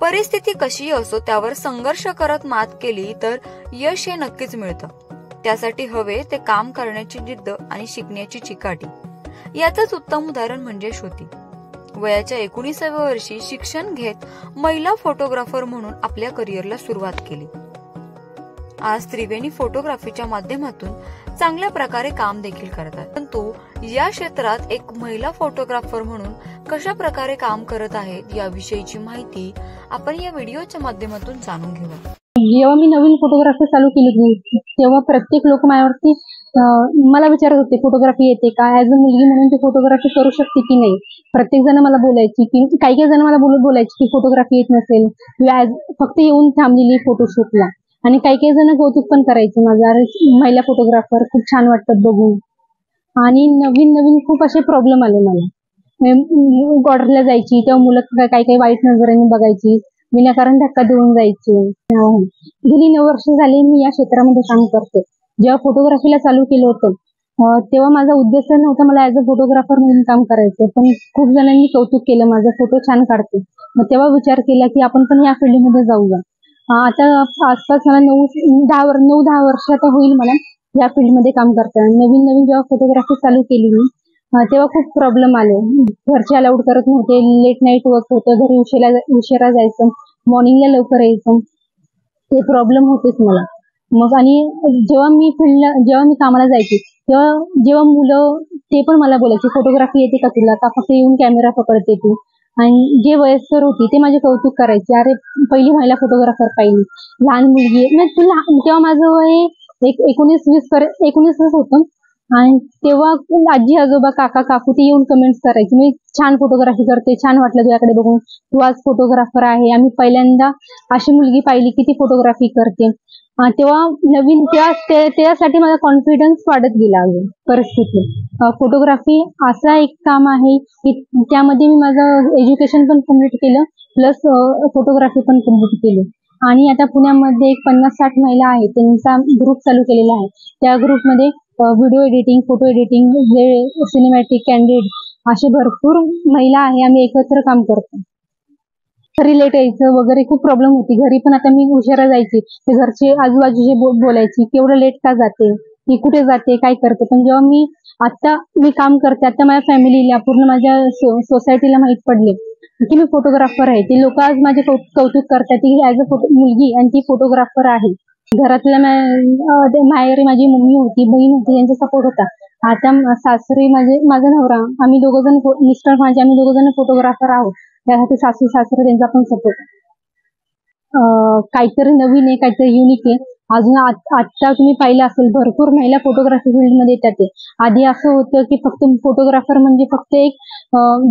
परिस्थिती कशीही असो त्यावर संघर्ष करत मात केली तर यश हे नक्कीच मिळतं. त्यासाठी हवे ते काम करण्याची जिद्द आणि शिकण्याची चिकाटी. याचंच उत्तम उदाहरण म्हणजे श्रुती. वयाच्या एकोणीसाव्या वर्षी शिक्षण घेत महिला फोटोग्राफर म्हणून आपल्या करिअरला सुरुवात केली. आज त्रिवेणी फोटोग्राफीच्या माध्यमातून चांगल्या प्रकारे काम देखील करतात. परंतु या क्षेत्रात एक महिला फोटोग्राफर म्हणून कशा प्रकारे काम करत आहेत याविषयीची माहिती आपण या व्हिडिओच्या माध्यमातून जाणून घेऊया जेव्हा मी नवीन फोटोग्राफी चालू केली होती तेव्हा प्रत्येक लोक माझ्यावरती मला विचारत होते फोटोग्राफी येते का? ऍज अ मुलगी म्हणून ती फोटोग्राफी करू शकते की नाही? प्रत्येक जण मला बोलायची की काही काही जण मला बोलत बोलायची की फोटोग्राफी येत नसेल. किंवा फक्त येऊन थांबलेली फोटोशूटला आणि काही काही जण कौतुक पण करायचे. माझा अरे महिला फोटोग्राफर खूप छान वाटतात बघून. आणि नवीन नवीन खूप असे प्रॉब्लेम आले मला. बॉर्डरला जायची तेव्हा मुलं काही काही वाईट नजरेने बघायची. विनाकारण धक्का देऊन जायचे. गेली नऊ वर्ष झाली मी या क्षेत्रामध्ये काम करते. जेव्हा फोटोग्राफीला चालू केलं होतं तेव्हा माझा उद्देश नव्हता मला ऍज अ फोटोग्राफर म्हणून काम करायचं. पण खूप जणांनी कौतुक केलं माझा फोटो छान काढते. मग तेव्हा विचार केला की आपण पण या फील्डमध्ये जाऊया. आता आसपास मला नऊ दहा नऊ दहा वर्ष आता होईल मला या फील्डमध्ये काम करताना. नवीन नवीन जेव्हा फोटोग्राफी चालू केली मी तेव्हा खूप प्रॉब्लेम आले. घरचे अलाउड करत नव्हते. लेट नाईट वर्क होतं. घरी उशिरा उशिरा जायचं. मॉर्निंगला लवकर यायचं. ते प्रॉब्लेम होतेच मला. मग आणि जेव्हा मी फील्डला जेव्हा मी कामाला जायचे तेव्हा जेव्हा मुलं ते पण मला बोलायचे फोटोग्राफी येते का तुला? का फक्त येऊन कॅमेरा पकडते तू? आणि जे वयस्कर होती ते माझे कौतुक करायचे. अरे पहिली महिला फोटोग्राफर पाहिली. लहान मुलगी नाही तुला तेव्हा माझं वय एक एकोणीस वीस पर्यंत एकोणीसच होतं. आणि तेव्हा आजी आजोबा काका काकू ते येऊन कमेंट्स करायचे. मी छान फोटोग्राफी करते छान वाटलं तुझ्याकडे बघून. तू आज फोटोग्राफर आहे. आम्ही पहिल्यांदा अशी मुलगी पाहिली की ती फोटोग्राफी करते. तेव्हा नवीन तेव्हा त्यासाठी माझा कॉन्फिडन्स वाढत गेला अजून परिस्थिती फोटोग्राफी असा एक काम आहे की त्यामध्ये मी माझं एज्युकेशन पण कंप्लीट केलं प्लस फोटोग्राफी पण कंप्लीट केली. आणि आता पुण्यामध्ये एक पन्नास साठ महिला आहे त्यांचा ग्रुप चालू केलेला आहे. त्या ग्रुपमध्ये व्हिडिओ एडिटिंग फोटो एडिटिंग जे सिनेमॅटिक कॅन्डिड असे भरपूर महिला आहे आम्ही एकत्र काम करतो. घरी लेट यायचं वगैरे खूप प्रॉब्लेम होती. घरी पण आता मी उशिरा जायची. ते घरचे आजूबाजूचे बोलायची केवढं लेट का जाते? की कुठे जाते? काय करते? पण जेव्हा मी आता मी काम करते आता माझ्या फॅमिलीला पूर्ण माझ्या सोसायटीला माहीत पडले की मी फोटोग्राफर आहे. ते लोक आज माझे कौतुक करतात. की ऍज अ फोटो मुलगी आणि ती फोटोग्राफर आहे. घरातल्या माहेरी माझी मम्मी होती बहीण होती त्यांचा सपोर्ट होता. आता सासरी माझे माझा नवरा आम्ही दोघ जण मिस्टर माझे आम्ही दोघ जण फोटोग्राफर आहोत. त्यासाठी सासू सासरे त्यांचा पण सपोर्ट काहीतरी नवीन आहे काहीतरी युनिक आहे. अजून आता तुम्ही पाहिलं असेल भरपूर महिला फोटोग्राफी फील्डमध्ये येतात ते. आधी असं होतं की फक्त फोटोग्राफर म्हणजे फक्त एक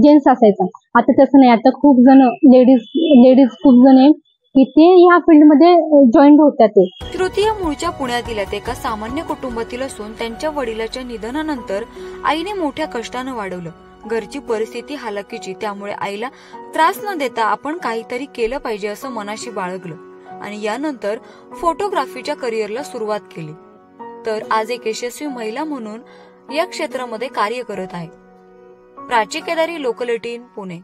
जेंट्स असायचा. आता तसं नाही. आता खूप जण लेडीज लेडीज खूप जण आहे. की ते या फील्डमध्ये जॉईन होतात ते. तृतीय मूळच्या पुण्यातील एका सामान्य कुटुंबातील असून त्यांच्या वडिलाच्या निधनानंतर आईने मोठ्या कष्टानं वाढवलं. घरची परिस्थिती हालाकीची त्यामुळे आईला त्रास न देता आपण काहीतरी केलं पाहिजे असं मनाशी बाळगलं. आणि यानंतर फोटोग्राफीच्या करिअरला सुरुवात केली. तर आज एक यशस्वी महिला म्हणून या क्षेत्रामध्ये कार्य करत आहे. Prachi Kedari local eighteen Pune.